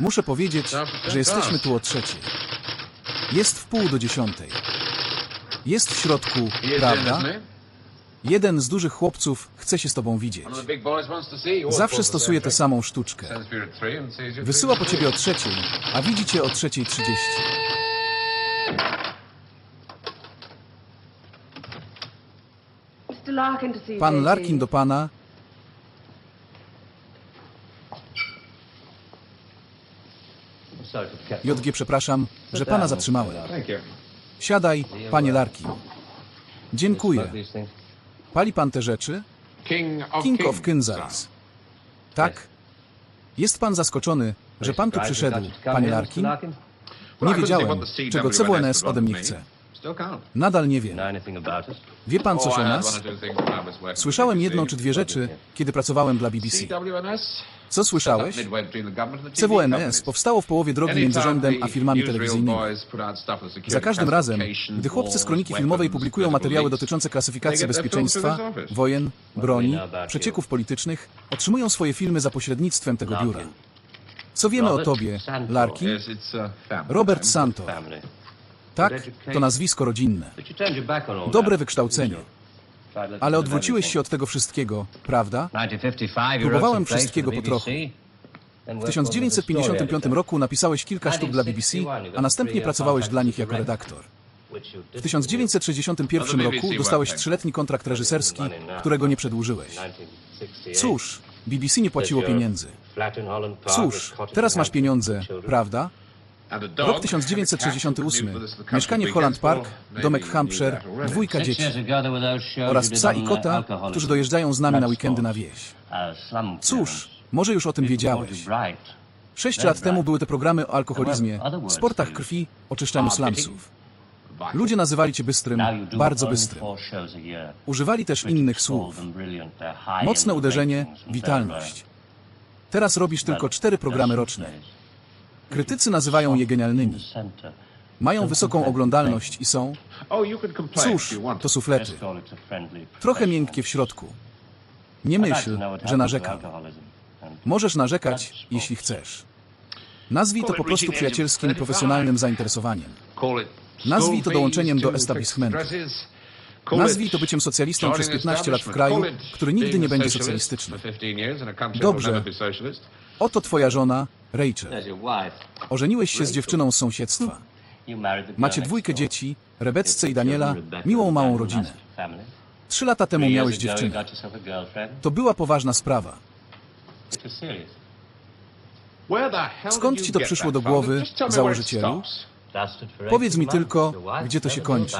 Muszę powiedzieć, że jesteśmy tu o trzeciej. Jest w pół do dziesiątej. Jest w środku, prawda? Jeden z dużych chłopców chce się z tobą widzieć. Zawsze stosuje tę samą sztuczkę. Wysyła po ciebie o trzeciej, a widzi cię o trzeciej trzydzieści. Pan. Larkin do pana. JG, przepraszam, że pana zatrzymałem. Siadaj, panie Larkin. Dziękuję. Pali pan te rzeczy? King of. Kinzaris. Tak? Jest pan zaskoczony, że pan tu przyszedł, panie Larkin? Nie wiedziałem, czego CWNS ode mnie chce. Nadal nie wiem. Wie pan coś Oh, o had nas? Słyszałem jedną czy dwie rzeczy, kiedy pracowałem dla BBC. Co słyszałeś? CWNS powstało w połowie drogi między rządem a firmami telewizyjnymi. Za każdym razem, gdy chłopcy z kroniki filmowej publikują materiały dotyczące klasyfikacji bezpieczeństwa, wojen, broni, przecieków politycznych, otrzymują swoje filmy za pośrednictwem tego biura. Co wiemy o tobie, it's uh. Robert Santo. Tak, to nazwisko rodzinne. Dobre wykształcenie. Ale odwróciłeś się od tego wszystkiego, prawda? Próbowałem wszystkiego po trochu. W 1955 roku napisałeś kilka sztuk dla BBC, a następnie pracowałeś dla nich jako redaktor. W 1961 roku dostałeś trzyletni kontrakt reżyserski, którego nie przedłużyłeś. Cóż, BBC nie płaciło pieniędzy. Cóż, teraz masz pieniądze, prawda? Rok 1968. commute with us to the country Mieszkanie w. Holland Park, domek w Hampshire, dwójka dzieci oraz psa i kota, którzy dojeżdżają z nami na weekendy na wieś. Cóż, może już o tym wiedziałeś. Sześć lat temu były te programy o alkoholizmie, sportach krwi, oczyszczaniu slumsów. Ludzie nazywali cię bystrym, bardzo bystrym. Używali też innych słów. Mocne uderzenie, witalność. Teraz robisz tylko cztery programy roczne. Krytycy nazywają je genialnymi. Mają wysoką oglądalność i są, Oh, cóż, to suflety. Trochę miękkie w środku. Nie myśl, że narzekam. Możesz narzekać, jeśli chcesz. Nazwij to po prostu przyjacielskim profesjonalnym zainteresowaniem. Nazwij to dołączeniem do establishmentu. Nazwij to byciem socjalistą przez joining 15 lat w kraju, który nigdy nie będzie socjalistyczny. for 15 years in a country that Dobrze. Oto twoja żona, Rachel. Ożeniłeś się z dziewczyną z sąsiedztwa. Macie dwójkę dzieci, Rebecce i Daniela, miłą małą rodzinę. Trzy lata temu miałeś dziewczynę. To była poważna sprawa. Skąd ci to przyszło do głowy, założycielu? Powiedz mi tylko, gdzie to się kończy.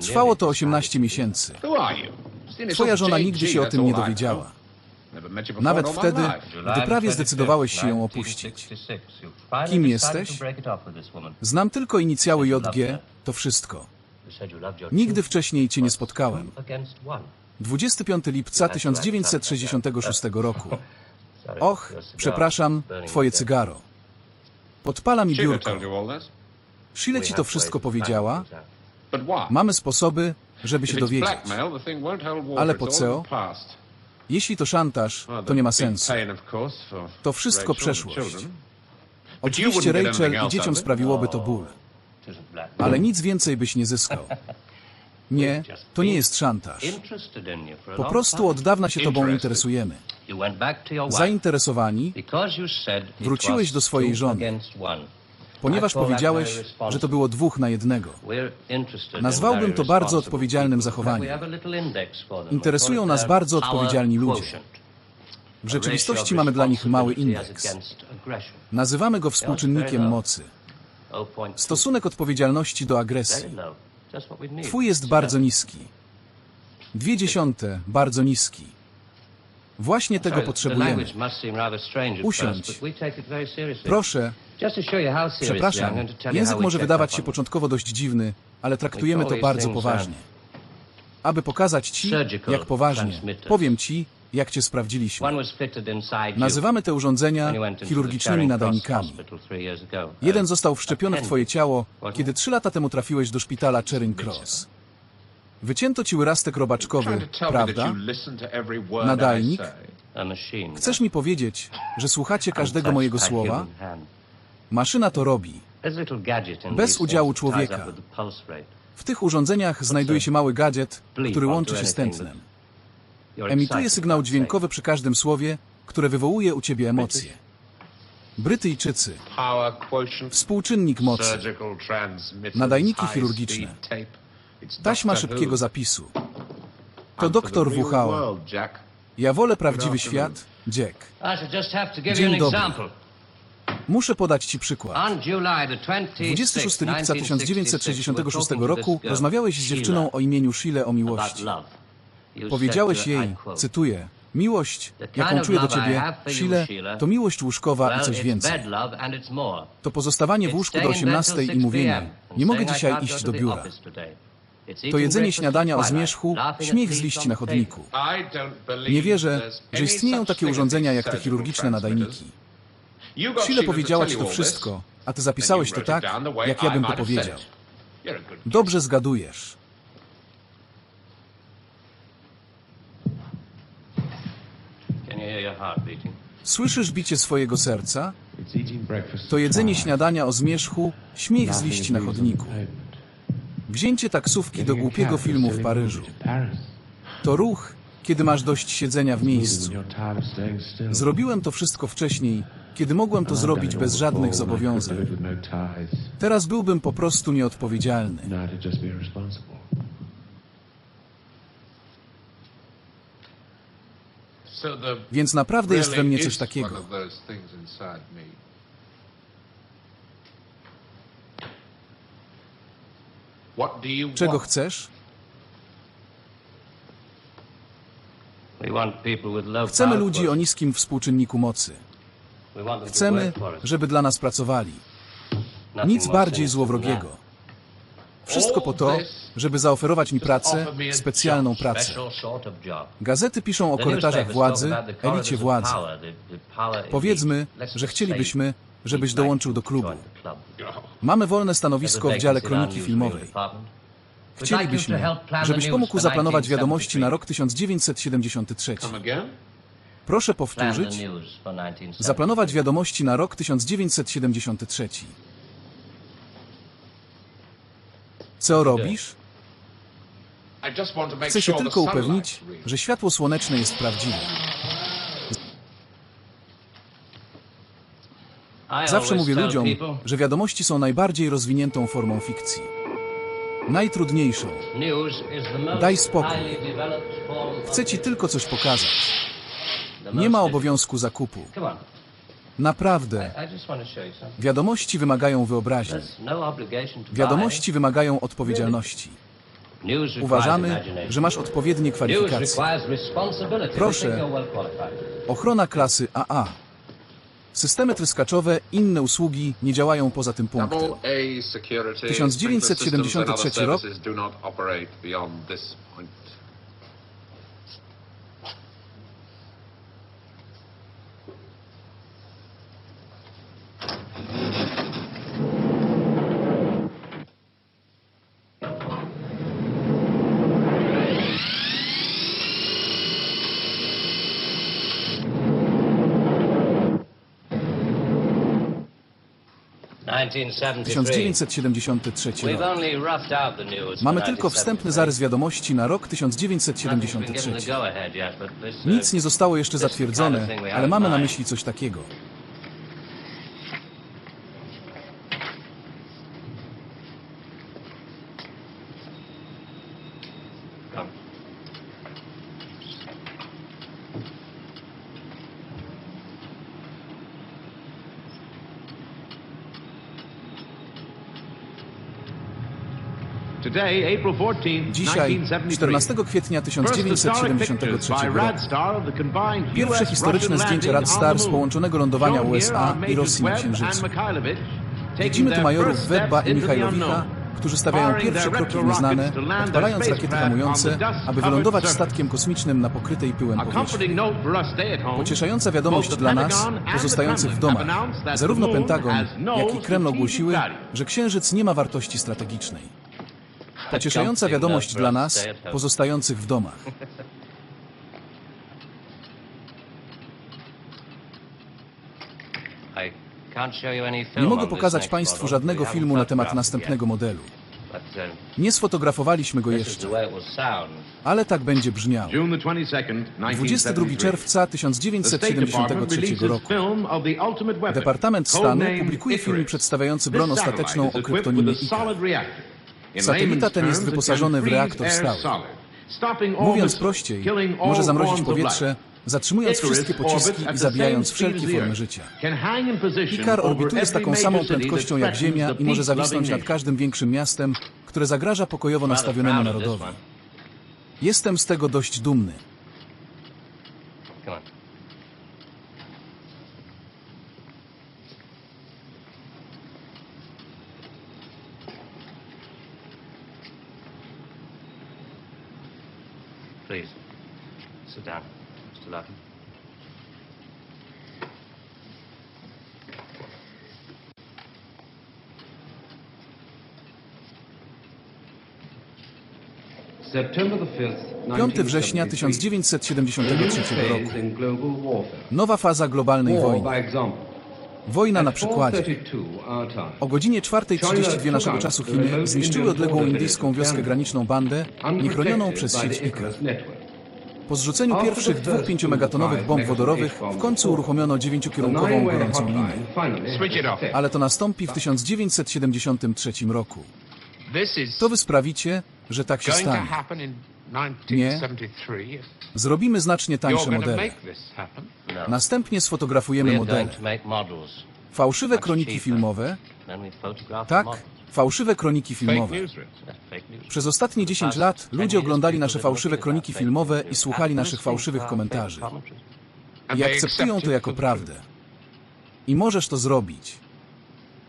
Trwało to 18 miesięcy. Twoja żona nigdy się o tym nie dowiedziała. Nawet wtedy, gdy prawie zdecydowałeś się ją opuścić. Kim jesteś? Znam tylko inicjały JG, to wszystko. Nigdy wcześniej cię nie spotkałem. 25 lipca 1966 roku. Och, przepraszam, twoje cygaro. Podpala mi biurko. Shile ci to wszystko powiedziała? Mamy sposoby, żeby się dowiedzieć. Ale po all Jeśli to szantaż, to nie ma sensu. To wszystko przeszłość. Oczywiście Rachel i dzieciom sprawiłoby to ból, ale nic więcej byś nie zyskał. Nie, to nie jest szantaż. Po prostu od dawna się tobą interesujemy. Zainteresowani, wróciłeś do swojej żony, ponieważ powiedziałeś, że to było dwóch na jednego. Nazwałbym to bardzo odpowiedzialnym zachowaniem. Interesują nas bardzo odpowiedzialni ludzie. W rzeczywistości mamy dla nich mały indeks. Nazywamy go współczynnikiem mocy. Stosunek odpowiedzialności do agresji. Twój jest bardzo niski. Dwie dziesiąte bardzo niski. Właśnie tego potrzebujemy. Usiądź. Proszę, przepraszam, język może wydawać się początkowo dość dziwny, ale traktujemy to bardzo poważnie. Aby pokazać ci, jak poważnie, powiem ci, jak cię sprawdziliśmy. Nazywamy te urządzenia chirurgicznymi nadajnikami. Jeden został wszczepiony w twoje ciało, kiedy trzy lata temu trafiłeś do szpitala Charing Cross. Wycięto ci wyrastek robaczkowy, prawda? Nadajnik? Chcesz mi powiedzieć, że słuchacie każdego mojego słowa? Maszyna to robi. Bez udziału człowieka. W tych urządzeniach znajduje się mały gadżet, który łączy się z tętnem. Emituje sygnał dźwiękowy przy każdym słowie, które wywołuje u ciebie emocje. Brytyjczycy. Współczynnik mocy. Nadajniki chirurgiczne. Taśma szybkiego zapisu. To doktor WHO. Ja wolę prawdziwy świat, Jack. Dzień dobry. Muszę podać ci przykład. On July the 26th, 26 lipca 1966 talking to roku rozmawiałeś z dziewczyną o imieniu Sheila o miłości. Powiedziałeś jej, cytuję, miłość, jaką czuję do ciebie, Sheila, to miłość łóżkowa i coś więcej. To pozostawanie w łóżku do staying in bed 18 till i 6 mówienie, nie mogę dzisiaj iść do biura. To jedzenie śniadania o zmierzchu, śmiech z liści na chodniku. Nie wierzę, że istnieją takie urządzenia jak te chirurgiczne nadajniki. Sheila powiedziała ci to wszystko, a ty zapisałeś to tak, jak ja bym to powiedział. Dobrze zgadujesz. Słyszysz bicie swojego serca? To jedzenie śniadania o zmierzchu, śmiech z liści na chodniku. Wzięcie taksówki do głupiego filmu w Paryżu. To ruch, kiedy masz dość siedzenia w miejscu. Zrobiłem to wszystko wcześniej, kiedy mogłem to zrobić bez żadnych zobowiązań. Teraz byłbym po prostu nieodpowiedzialny. Więc naprawdę jest we mnie coś takiego. one of Chcemy ludzi o niskim współczynniku mocy. Chcemy, żeby dla nas pracowali. Nic bardziej złowrogiego. Wszystko po to, żeby zaoferować mi pracę, specjalną pracę. Gazety piszą o korytarzach władzy, elicie władzy. Powiedzmy, że chcielibyśmy, żebyś dołączył do klubu. Mamy wolne stanowisko w dziale kroniki filmowej. Chcielibyśmy, żebyś pomógł zaplanować wiadomości na 1973. rok 1973. Come again? Proszę powtórzyć. news for 1973. Zaplanować wiadomości na rok 1973. Co robisz? Chcę się tylko upewnić, że światło słoneczne jest prawdziwe. Zawsze mówię ludziom, że wiadomości są najbardziej rozwiniętą formą fikcji. Najtrudniejszą. Daj spokój. Chcę ci tylko coś pokazać. Nie ma obowiązku zakupu. Naprawdę. Wiadomości wymagają wyobraźni. No Wiadomości wymagają odpowiedzialności. Uważamy, że masz odpowiednie kwalifikacje. Proszę. Ochrona klasy AA. Systemy tryskaczowe, inne usługi nie działają poza tym punktem. Double A security. 1973 sprinkler rok. 1973 We've rok. only roughed out the news Mamy tylko wstępny 1973. zarys wiadomości na rok Nothing's been given 1973. the go-ahead yet, but this, uh, Nic nie zostało jeszcze zatwierdzone, ale mamy na myśli coś takiego. Dzisiaj, 1973. 14 kwietnia First historic pictures 1973 by roku. Pierwsze historyczne zdjęcie landing Rad on the Star z połączonego lądowania USA i Rosji na Księżycu. Widzimy tu majorów Webba i unknown. którzy stawiają pierwsze kroki w nieznane, odpalając rakiety hamujące, aby wylądować statkiem kosmicznym na pokrytej pyłem powierzchni. Pocieszająca wiadomość dla nas, pozostających w domach. Zarówno Pentagon, no jak i Kreml ogłosiły, że Księżyc nie ma wartości strategicznej. Pocieszająca wiadomość dla nas, pozostających w domach. Nie mogę pokazać Państwu żadnego filmu na temat następnego modelu. Nie sfotografowaliśmy go jeszcze, ale tak będzie brzmiał. June the 22nd, 22 1973. czerwca The State Department 1973 releases roku. Departament Stanu publikuje film przedstawiający broń ostateczną o kryptonimie with Satelita ten jest wyposażony w reaktor stały. Mówiąc prościej, może zamrozić powietrze, zatrzymując wszystkie pociski i zabijając wszelkie formy życia. Ikar orbituje z taką samą prędkością jak Ziemia i może zawisnąć nad każdym większym miastem, które zagraża pokojowo nastawionemu narodowi. Jestem z tego dość dumny. 5 września 1973 roku. Nowa faza globalnej wojny. Wojna na przykładzie. 4:32 our time. O godzinie 4.32 naszego czasu Chiny zniszczyły odległą indyjską wioskę graniczną Bandę, niechronioną przez sieć network. Po zrzuceniu pierwszych dwóch 5-megatonowych bomb wodorowych w końcu uruchomiono dziewięciokierunkową gorącą linię. Ale to nastąpi w 1973 roku. To wy sprawicie, że tak się stanie. 1973. Zrobimy znacznie tańsze modele. No. Następnie sfotografujemy modele. models. Fałszywe kroniki filmowe. Tak, fałszywe kroniki filmowe. Przez ostatnie 10 lat ludzie oglądali nasze fałszywe kroniki filmowe i słuchali naszych fałszywych komentarzy. I akceptują to jako prawdę. I możesz to zrobić.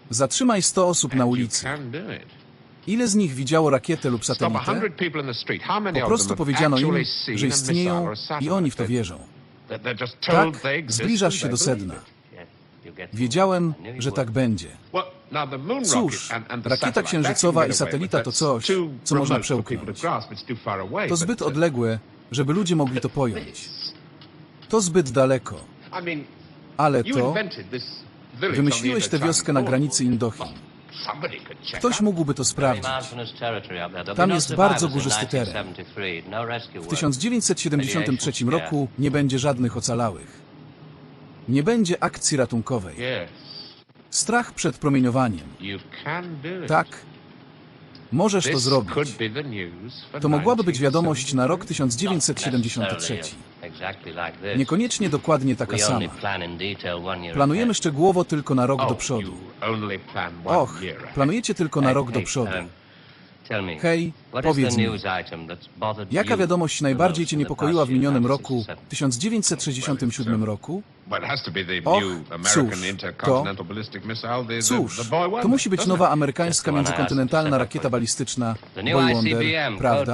Zatrzymaj 100 osób na ulicy. Ile z nich widziało rakietę lub satelitę? 100 people in the street. How many Po prostu powiedziano im, że istnieją i oni w to wierzą. Tak, zbliżasz się do sedna. Wiedziałem, że tak będzie. Cóż, rakieta księżycowa i satelita to coś, co można przełknąć. To zbyt odległe, żeby ludzie mogli to pojąć. To zbyt daleko. Ale to wymyśliłeś tę wioskę na granicy Indochin. Ktoś mógłby to sprawdzić. Tam jest bardzo górzysty teren. W 1973 roku nie będzie żadnych ocalałych. Nie będzie akcji ratunkowej. Strach przed promieniowaniem. Tak, możesz to zrobić. To mogłaby być wiadomość na rok 1973. 1973. Niekoniecznie dokładnie taka sama. Planujemy szczegółowo tylko na rok do Oh, przodu. Och, planujecie tylko na rok do przodu. Hej, powiedz mi, jaka wiadomość najbardziej Cię niepokoiła w minionym roku, 1967 roku? Well, it has to be the Och, cóż, the, Cóż, to musi być nowa amerykańska międzykontynentalna rakieta balistyczna Boy Wonder, prawda?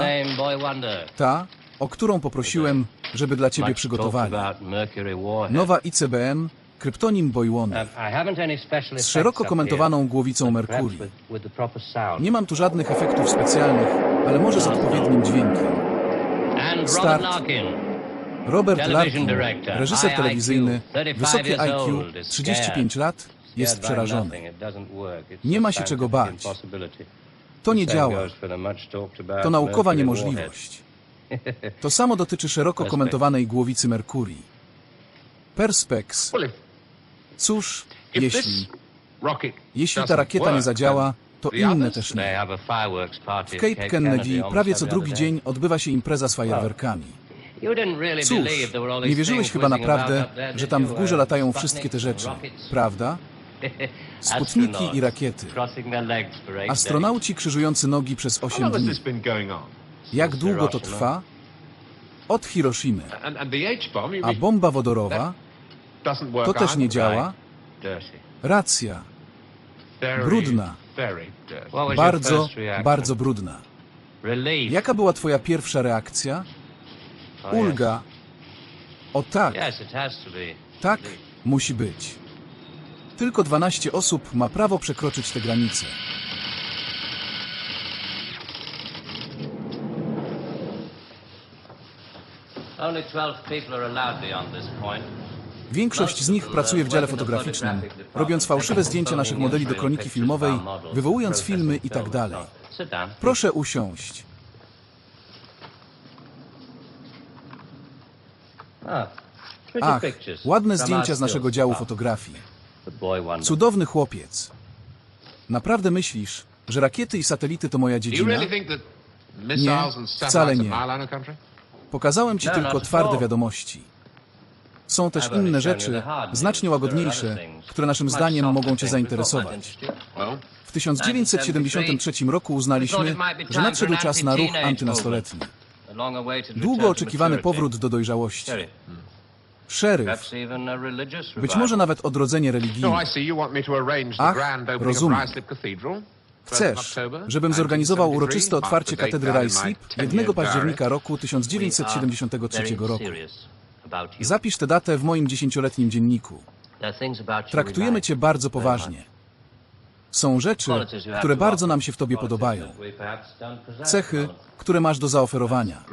Ta, o którą poprosiłem, żeby dla Ciebie przygotowali. Nowa ICBM, kryptonim Boy Wonder. Z szeroko komentowaną głowicą Merkurii. Nie mam tu żadnych efektów specjalnych, ale może z odpowiednim dźwiękiem. Start. Robert Larkin, reżyser telewizyjny, wysokie IQ, 35 lat, jest przerażony. Nie ma się czego bać. To nie działa. To naukowa niemożliwość. To samo dotyczy szeroko komentowanej głowicy Merkurii. Perspex. Cóż, jeśli, jeśli ta rakieta nie zadziała, to inne też nie. W Cape Kennedy prawie co drugi dzień odbywa się impreza z fajerwerkami. Cóż, nie wierzyłeś chyba naprawdę, że tam w górze latają wszystkie te rzeczy, prawda? Sputniki i rakiety. Astronauci krzyżujący nogi przez How 8 long has dni. Jak długo to trwa? Od Hiroshimy. A bomba wodorowa? To też nie działa. Racja. Brudna. Bardzo, bardzo brudna. Jaka była twoja pierwsza reakcja? Ulga. O tak, tak, musi być. Tylko 12 osób ma prawo przekroczyć te granice. Większość z nich pracuje w dziale fotograficznym, robiąc fałszywe zdjęcia naszych modeli do kroniki filmowej, wywołując filmy i tak down. Proszę usiąść. Ah, Ach, ładne zdjęcia z naszego działu fotografii. Cudowny chłopiec. Naprawdę myślisz, że rakiety i satelity to moja dziedzina? and wcale nie. Pokazałem ci No, tylko not at twarde wiadomości. Są też inne rzeczy, znacznie łagodniejsze, które naszym zdaniem mogą cię zainteresować. W 1973 roku uznaliśmy, że nadszedł czas na ruch antynastoletni. Długo oczekiwany powrót do dojrzałości. Szeryf, być może nawet odrodzenie religijne. Ach, rozumiem. Chcesz, żebym zorganizował uroczyste otwarcie katedry Ruislip 1 października roku We are 1973 very roku. Zapisz tę datę w moim dziesięcioletnim dzienniku. Traktujemy cię bardzo poważnie. Są rzeczy, które bardzo nam się w tobie podobają. Cechy, które masz do zaoferowania.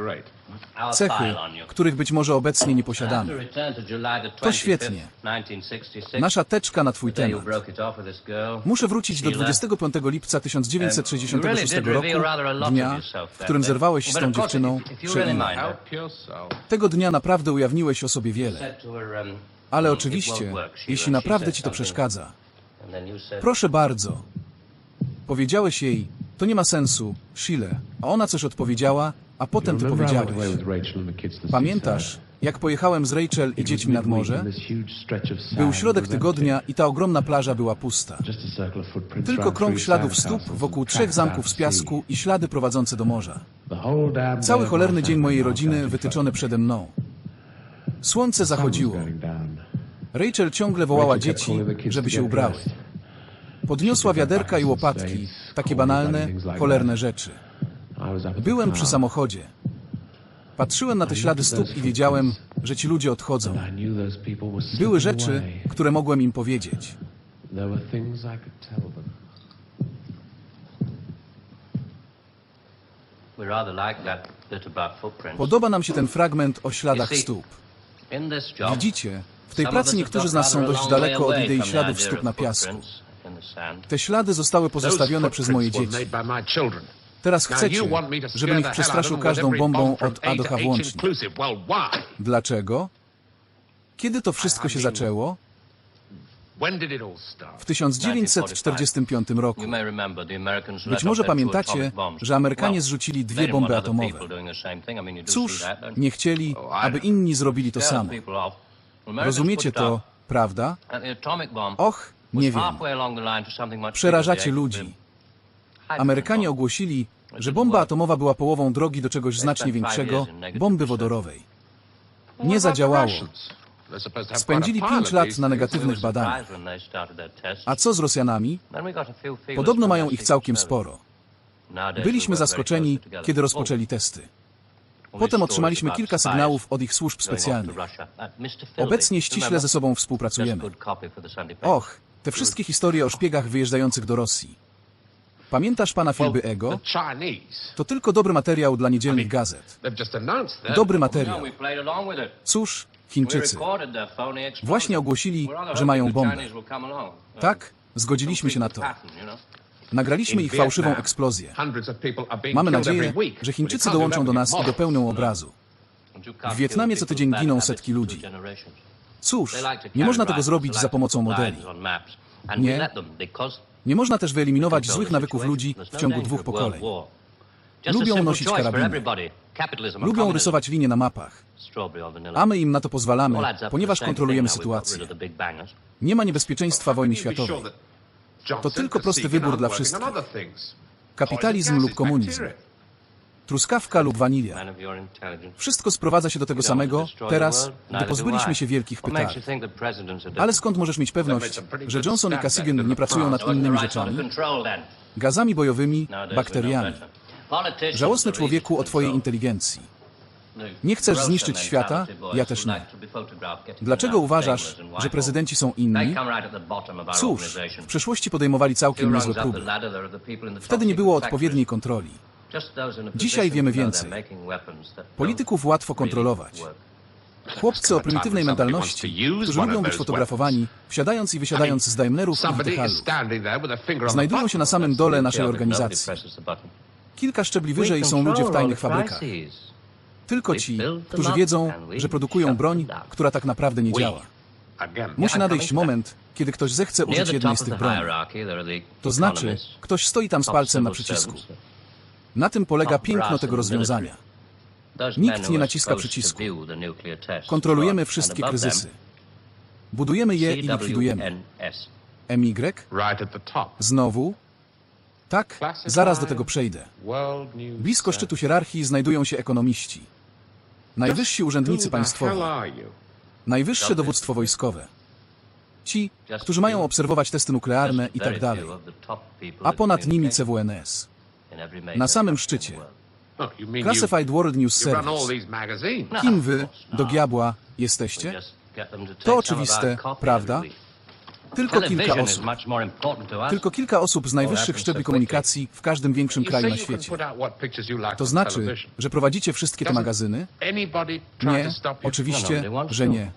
Cechy, których być może obecnie nie posiadamy. to July the To 25th, świetnie. 1966. Nasza teczka na twój temat. Muszę wrócić do Sheila. 25 lipca You 1966 really did roku, dnia, w którym zerwałeś z tą dziewczyną Help yourself. Tego dnia naprawdę ujawniłeś o sobie wiele. um, Ale "It oczywiście, won't work, Sheila." jeśli naprawdę ci to przeszkadza, proszę bardzo. Powiedziałeś jej, to nie ma sensu, Shile, a ona coś odpowiedziała, a potem ty powiedziałeś. Pamiętasz, jak pojechałem z Rachel i dziećmi nad morze? Był środek tygodnia i ta ogromna plaża była pusta. Tylko krąg śladów stóp wokół trzech zamków z piasku i ślady prowadzące do morza. Cały cholerny dzień mojej rodziny wytyczony przede mną. Słońce zachodziło. Rachel ciągle wołała dzieci, żeby się ubrały. Podniosła wiaderka i łopatki, takie banalne, cholerne rzeczy. Byłem przy samochodzie. Patrzyłem na te ślady stóp i wiedziałem, że ci ludzie odchodzą. Były rzeczy, które mogłem im powiedzieć. Podoba nam się ten fragment o śladach stóp. Widzicie, w tej pracy niektórzy z nas są dość daleko od idei śladów stóp na piasku. Te ślady zostały pozostawione przez moje dzieci. Teraz chcecie, żebym ich przestraszył każdą bombą od A do H włącznie. Dlaczego? Kiedy to wszystko się zaczęło? W 1945 roku. Być może pamiętacie, że Amerykanie zrzucili dwie bomby atomowe. Cóż, nie chcieli, Oh, aby inni zrobili to samo. Rozumiecie to, prawda? Och, nie wiem. Przerażacie ludzi. Amerykanie ogłosili, że bomba atomowa była połową drogi do czegoś znacznie większego bomby wodorowej. Nie zadziałało. Spędzili pięć lat na negatywnych badaniach. A co z Rosjanami? Podobno mają ich całkiem sporo. Byliśmy zaskoczeni, kiedy rozpoczęli testy. Potem otrzymaliśmy kilka sygnałów od ich służb specjalnych. Obecnie ściśle ze sobą współpracujemy. Och, te wszystkie historie o szpiegach wyjeżdżających do Rosji. Pamiętasz pana Filby Ego? To tylko dobry materiał dla niedzielnych gazet. Dobry materiał. Cóż, Chińczycy. Właśnie ogłosili, że mają bombę. Tak, zgodziliśmy się na to. Nagraliśmy ich fałszywą eksplozję. Mamy nadzieję, że Chińczycy dołączą do nas i dopełnią obrazu. W Wietnamie co tydzień giną setki ludzi. Cóż, nie można tego zrobić za pomocą modeli. Nie. Nie można też wyeliminować złych nawyków ludzi w ciągu dwóch pokoleń. Lubią nosić karabiny. Lubią rysować linie na mapach, a my im na to pozwalamy, ponieważ kontrolujemy sytuację. Nie ma niebezpieczeństwa wojny światowej. Johnson, tylko prosty wybór dla wszystkich. Kapitalizm lub komunizm. Truskawka lub wanilia. Wszystko sprowadza się do tego to samego, teraz, gdy pozbyliśmy się wielkich pytań. Ale skąd możesz mieć pewność, że Johnson i Kasigan nie pracują nad innymi rzeczami? Gazami bojowymi, bakteriami. Żałosny człowieku o to twojej inteligencji. Nie chcesz zniszczyć świata? Ja też nie. Dlaczego uważasz, że prezydenci są inni? Cóż, w przeszłości podejmowali całkiem niezłe próby. Wtedy nie było odpowiedniej kontroli. Dzisiaj wiemy więcej. Polityków łatwo kontrolować. Chłopcy o prymitywnej mentalności, którzy lubią być fotografowani, wsiadając i wysiadając z Daimlerów i the znajdują się na samym dole naszej organizacji. Kilka szczebli wyżej są ludzie w tajnych fabrykach. Tylko ci, którzy wiedzą, że produkują broń, która tak naprawdę nie działa. Musi nadejść moment, kiedy ktoś zechce użyć jednej z tych broni. To znaczy, ktoś stoi tam z palcem na przycisku. Na tym polega piękno tego rozwiązania. Nikt nie naciska przycisku. Kontrolujemy wszystkie kryzysy. Budujemy je i likwidujemy. MY? Znowu? Tak, zaraz do tego przejdę. Blisko szczytu hierarchii znajdują się ekonomiści. Najwyżsi urzędnicy państwowi, najwyższe dowództwo wojskowe. Ci, którzy mają obserwować testy nuklearne i tak dalej. A ponad nimi CWNS. Na samym szczycie. Classified World News Service. Kim wy, do diabła, jesteście? To oczywiste, prawda? Tylko kilka osób. Tylko kilka osób z najwyższych szczebli komunikacji w każdym większym kraju na świecie. To znaczy, że prowadzicie wszystkie te magazyny? Nie, to stop you? oczywiście, że nie.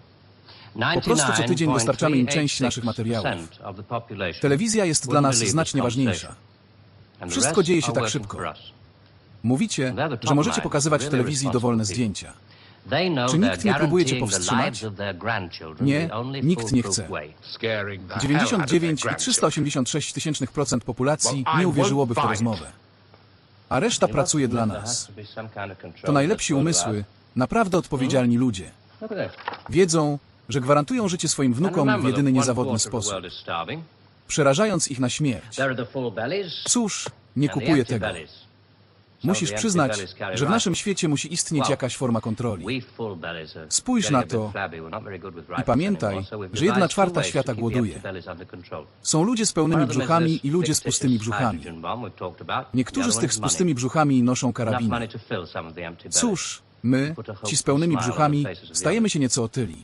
Po prostu co tydzień dostarczamy im część naszych materiałów. Telewizja jest dla nas znacznie ważniejsza. Wszystko dzieje się tak szybko. Mówicie, że możecie pokazywać w telewizji dowolne zdjęcia. Czy nikt nie próbuje cię powstrzymać? Nie, nikt nie chce. Scaring the hell out of their 99 i grandchildren. 386 tysięcznych procent populacji nie uwierzyłoby w tę rozmowę. A reszta pracuje dla nas. To najlepsi umysły, naprawdę odpowiedzialni ludzie. Wiedzą, że gwarantują życie swoim wnukom w jedyny niezawodny sposób, przerażając ich na śmierć. Cóż, nie kupuję tego. Musisz przyznać, że w naszym świecie musi istnieć jakaś forma kontroli. Spójrz na to I pamiętaj, że jedna czwarta świata głoduje. Są ludzie z pełnymi brzuchami i ludzie z pustymi brzuchami. Niektórzy z tych z pustymi brzuchami noszą karabiny. Cóż, my, ci z pełnymi brzuchami, stajemy się nieco otyli.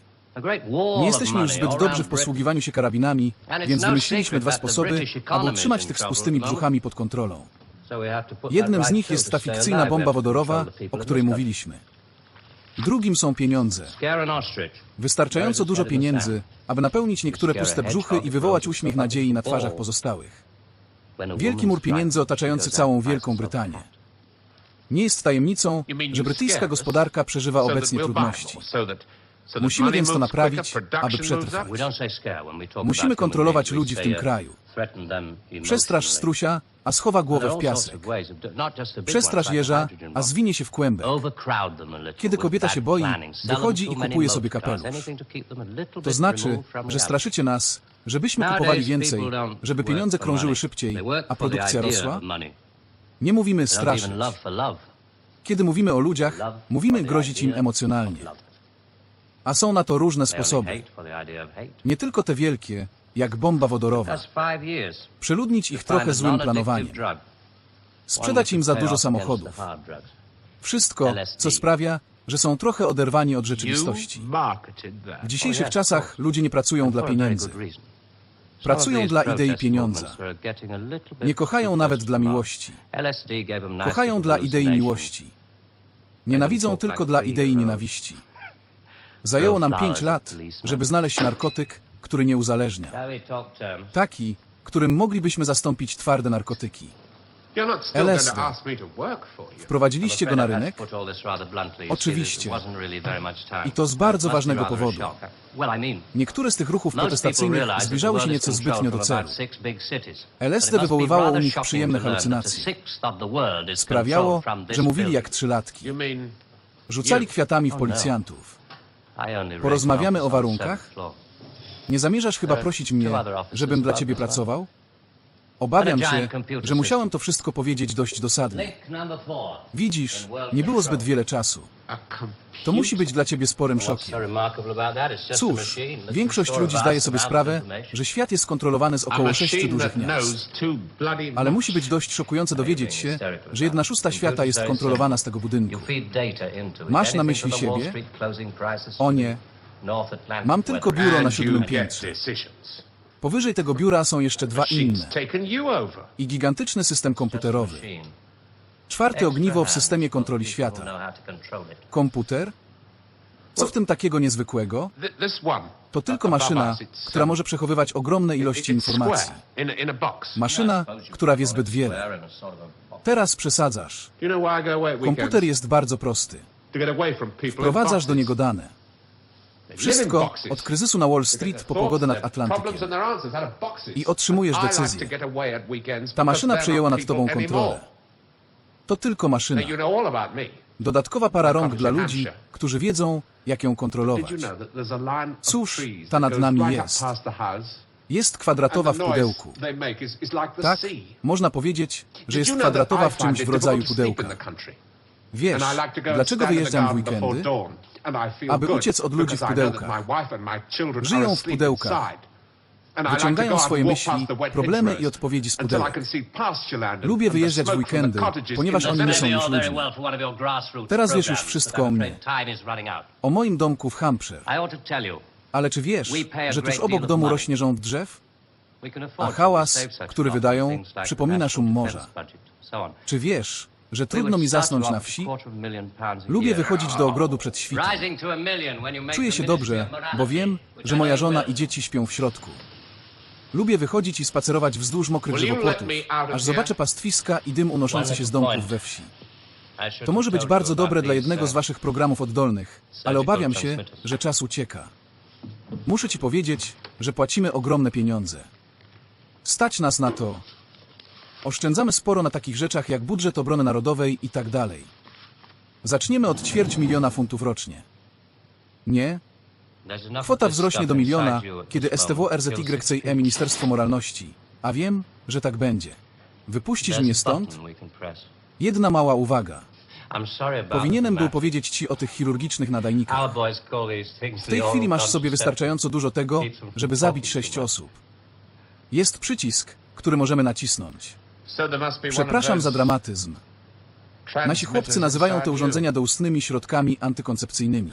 Nie jesteśmy już zbyt dobrzy w posługiwaniu się karabinami, więc wymyśliliśmy dwa sposoby, aby utrzymać tych z pustymi brzuchami pod kontrolą. Jednym z nich jest ta fikcyjna bomba wodorowa, o której mówiliśmy. Drugim są pieniądze. Wystarczająco dużo pieniędzy, aby napełnić niektóre puste brzuchy i wywołać uśmiech nadziei na twarzach pozostałych. Wielki mur pieniędzy otaczający całą Wielką Brytanię. Nie jest tajemnicą, że brytyjska gospodarka przeżywa obecnie trudności. Musimy więc to naprawić, aby przetrwać. Musimy kontrolować ludzi w tym kraju. Przestrasz strusia, a schowa głowę w piasek. Przestrasz jeża, a zwinie się w kłębek. Kiedy kobieta się boi, wychodzi i kupuje sobie kapelusz. To znaczy, że straszycie nas, żebyśmy kupowali więcej, żeby pieniądze krążyły szybciej, a produkcja rosła? Nie mówimy straszyć. Kiedy mówimy o ludziach, mówimy grozić im emocjonalnie. A są na to różne sposoby. Nie tylko te wielkie, jak bomba wodorowa. Przeludnić ich trochę złym planowaniem. Sprzedać im za dużo samochodów. Wszystko, co sprawia, że są trochę oderwani od rzeczywistości. W dzisiejszych czasach ludzie nie pracują dla pieniędzy. Pracują dla idei pieniądza. Nie kochają nawet dla miłości. Kochają dla idei miłości. Nienawidzą tylko dla idei nienawiści. Zajęło nam pięć lat, żeby znaleźć narkotyk, który nie uzależnia. Taki, którym moglibyśmy zastąpić twarde narkotyki. LSD. Wprowadziliście go na rynek Oczywiście. i to z bardzo ważnego powodu. Niektóre z tych ruchów protestacyjnych zbliżały się nieco zbytnio do celu. LSD wywoływało u nich przyjemne halucynacje. Sprawiało, że mówili jak trzylatki. Rzucali kwiatami w policjantów. Porozmawiamy o warunkach? Nie zamierzasz chyba prosić mnie, żebym dla ciebie pracował? Obawiam się, że musiałem to wszystko powiedzieć dość dosadnie. Widzisz, nie było zbyt wiele czasu. To musi być dla ciebie sporym szokiem. Cóż, większość ludzi zdaje sobie sprawę, że świat jest kontrolowany z około sześciu dużych miast. Ale musi być dość szokujące dowiedzieć się, że jedna szósta świata jest kontrolowana z tego budynku. Masz na myśli siebie? O nie, mam tylko biuro na siódmym piętrze. Powyżej tego biura są jeszcze dwa inne i gigantyczny system komputerowy. Czwarte ogniwo w systemie kontroli świata. Komputer? Co w tym takiego niezwykłego? To tylko maszyna, która może przechowywać ogromne ilości informacji. Maszyna, która wie zbyt wiele. Teraz przesadzasz. Komputer jest bardzo prosty. Wprowadzasz do niego dane. Wszystko od kryzysu na Wall Street po pogodę nad Atlantykiem. I otrzymujesz decyzję. Ta maszyna przejęła nad tobą kontrolę. To tylko maszyna. Dodatkowa para rąk dla ludzi, którzy wiedzą, jak ją kontrolować. Cóż, ta nad nami jest. Jest kwadratowa w pudełku. Tak, można powiedzieć, że jest kwadratowa w czymś w rodzaju pudełka. Wiesz, dlaczego wyjeżdżam w weekendy? Aby uciec od ludzi w pudełkach. Żyją w pudełkach. Wyciągają swoje myśli, problemy i odpowiedzi z pudełek. Lubię wyjeżdżać w weekendy, ponieważ oni nie są już ludźmi. Teraz wiesz już wszystko o mnie. O moim domku w Hampshire. Ale czy wiesz, że tuż obok domu rośnie rząd drzew? A hałas, który wydają, przypomina szum morza. Czy wiesz, że trudno mi zasnąć na wsi? Lubię wychodzić do ogrodu przed świtem. Czuję się dobrze, bo wiem, że moja żona i dzieci śpią w środku. Lubię wychodzić i spacerować wzdłuż mokrych żywopłotów, aż zobaczę pastwiska i dym unoszący się z domków we wsi. To może być bardzo dobre dla jednego z waszych programów oddolnych, ale obawiam się, że czas ucieka. Muszę ci powiedzieć, że płacimy ogromne pieniądze. Stać nas na to. Oszczędzamy sporo na takich rzeczach jak budżet obrony narodowej i tak dalej. Zaczniemy od ćwierć miliona funtów rocznie. Nie? Kwota wzrośnie do miliona, kiedy STW RZYCE Ministerstwo Moralności. A wiem, że tak będzie. Wypuścisz mnie stąd? Jedna mała uwaga. Powinienem był powiedzieć ci o tych chirurgicznych nadajnikach. W tej chwili masz sobie wystarczająco dużo tego, żeby zabić sześć osób. Jest przycisk, który możemy nacisnąć. Przepraszam za dramatyzm. Nasi chłopcy nazywają te urządzenia doustnymi środkami antykoncepcyjnymi.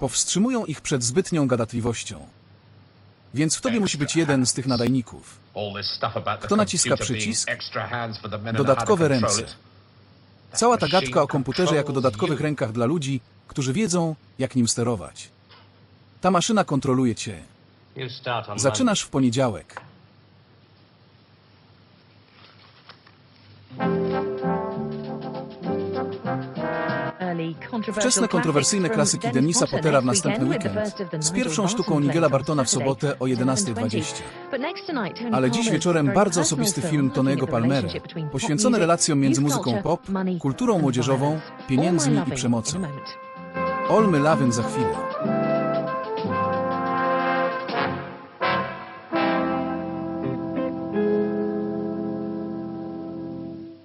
Powstrzymują ich przed zbytnią gadatliwością. Więc w tobie musi być jeden z tych nadajników. Kto naciska przycisk? Dodatkowe ręce. Cała ta gadka o komputerze jako dodatkowych rękach dla ludzi, którzy wiedzą, jak nim sterować. Ta maszyna kontroluje cię. Zaczynasz w poniedziałek. Wczesne kontrowersyjne klasyki Denisa Pottera w następny weekend, z pierwszą sztuką Nigela Bartona w sobotę o 11.20. Ale dziś wieczorem bardzo osobisty film Tonego Palmera, poświęcony relacjom między muzyką pop, kulturą młodzieżową, pieniędzmi i przemocą. Olmy Lawyn za chwilę.